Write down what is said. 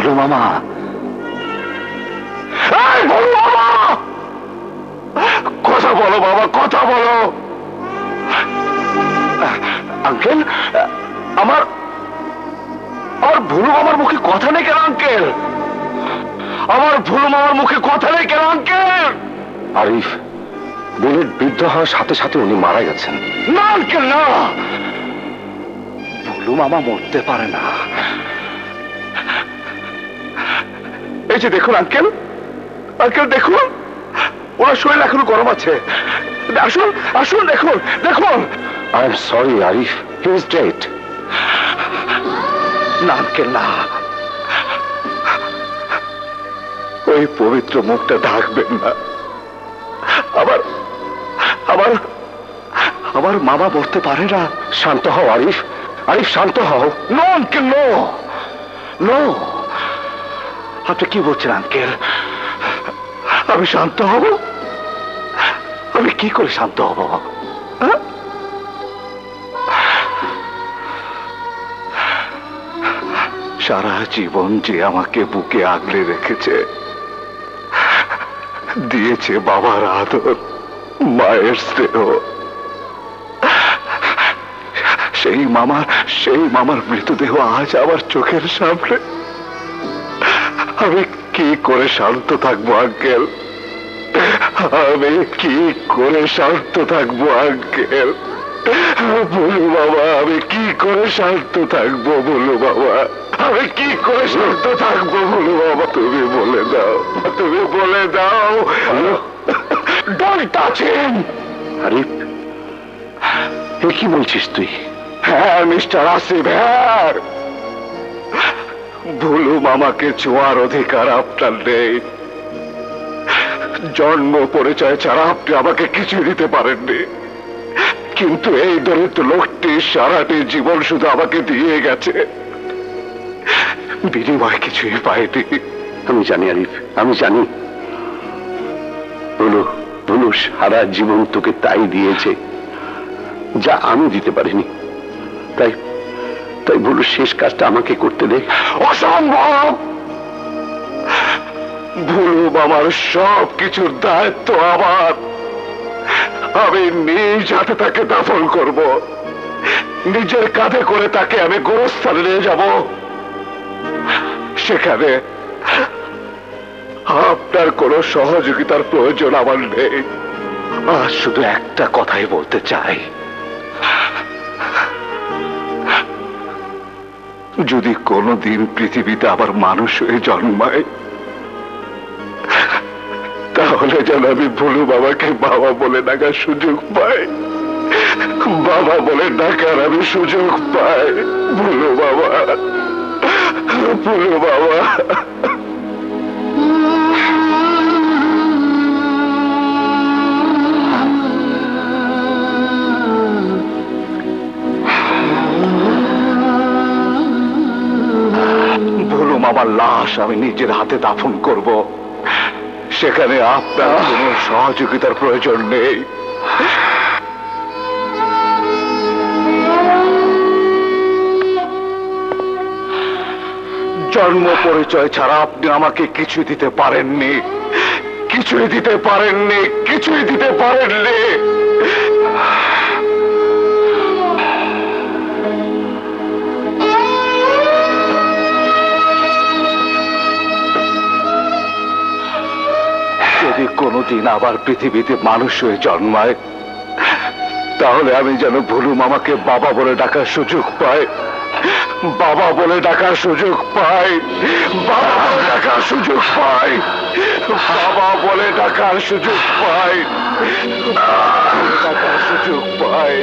ভুলু মামা? কথা বলো, বাবা, কথা বলো। আঙ্কেল, আমার আমার ভুল মামার মুখে কথা নেই কেন, আঙ্কেল? আমার ভুল মামার মুখে কথা নেই কেন, আঙ্কেল? আরিফ বুলেট বৃদ্ধ হওয়ার সাথে সাথে উনি মারা গেছেন। না, আঙ্কেল, না। ভুলু মামা মরতে পারে না। এই যে দেখুন আঙ্কেল। আঙ্কেল দেখুন। ওনার শরীর এখনও গরম আছে। আসুন আসুন দেখুন দেখুন। I'm sorry Arif he is dead না আঙ্কেল না। ওই পবিত্র মুখটা ঢাকবেন না। আবার আবার আমার মামা মরতে পারে না। শান্ত হও আরিফ। আরিফ শান্ত হও। নো আঙ্কেল নো নো আপনি কি বলছেন, আঙ্কেল? আমি শান্ত হব? আমি কি করে শান্ত হব হ্যাঁ? সারা জীবন যে আমাকে বুকে আগলে রেখেছে, দিয়েছে বাবার আদর, মায়ের স্নেহ। সেই মামার সেই মামার মৃতদেহ আজ আমার চোখের সামনে। আমি কি করে শান্ত থাকব আঙ্কেল? আমি কি করে শান্ত থাকব আঙ্কেল? বলু বাবা আমি কি করে শান্ত থাকব বলু বাবা? আমি কি করে শান্ত থাকব বলু বাবা? তুমি বলে দাও তুমি বলে দাও। এ কি বলছিস তুই? হ্যাঁ মিস্টার আসিফ হ্যাঁ। ভুলু মামাকে ছোঁয়ার অধিকার আপনার নেই। জন্ম পরিচয় ছাড়া আপনি আমাকে কিছু দিতে পারেননি। কিন্তু এই দরিদ্র লোকটি সারাটি জীবন শুধু আমাকে দিয়ে গেছে। বিনিময় কিছুই পাইনি। আমি জানি, আরিফ, আমি জানি। বলো বলো সারা জীবন তোকে তাই দিয়েছে, যা আমি দিতে পারিনি। তাই তাই বলো শেষ কাজটা আমাকে করতে দে। অসম্ভব! ভুলু আমার সব কিছুর দায়িত্ব আমার। আমি নিজ হাতে তাকে দাফন করব। নিজের কাঁধে করে তাকে আমি গোরস্থানে নিয়ে যাব। সেখানে আপনার কোনো সহযোগিতার প্রয়োজন আমার নেই। আজ শুধু একটা কথাই বলতে চাই। যদি কোনোদিন পৃথিবীতে আবার মানুষ হয়ে জন্মায়, তাহলে যেন আমি ভুলু বাবাকে বাবা বলে ডাকার সুযোগ পাই। বাবা বলে ডাকার আমি সুযোগ পাই। ভুলু বাবা ভুলু বাবা। মামার লাশ আমি নিজের হাতে দাফন করব। সেখানে আপনার কোনো সহযোগিতার প্রয়োজন নেই। জন্ম পরিচয় ছাড়া আপনি আমাকে কিছু দিতে পারেননি। কিছুই দিতে পারেননি কিছুই দিতে পারেননি। কোনোদিন আবার পৃথিবীতে মানুষ হয়ে জন্মায়। তাহলে আমি যেন ভুলু মামাকে বাবা বলে ডাকার সুযোগ পাই। বাবা বলে ডাকার সুযোগ পাই। বাবা ডাকার সুযোগ পাই। বাবা বলে ডাকার সুযোগ পাই। ডাকার সুযোগ পাই।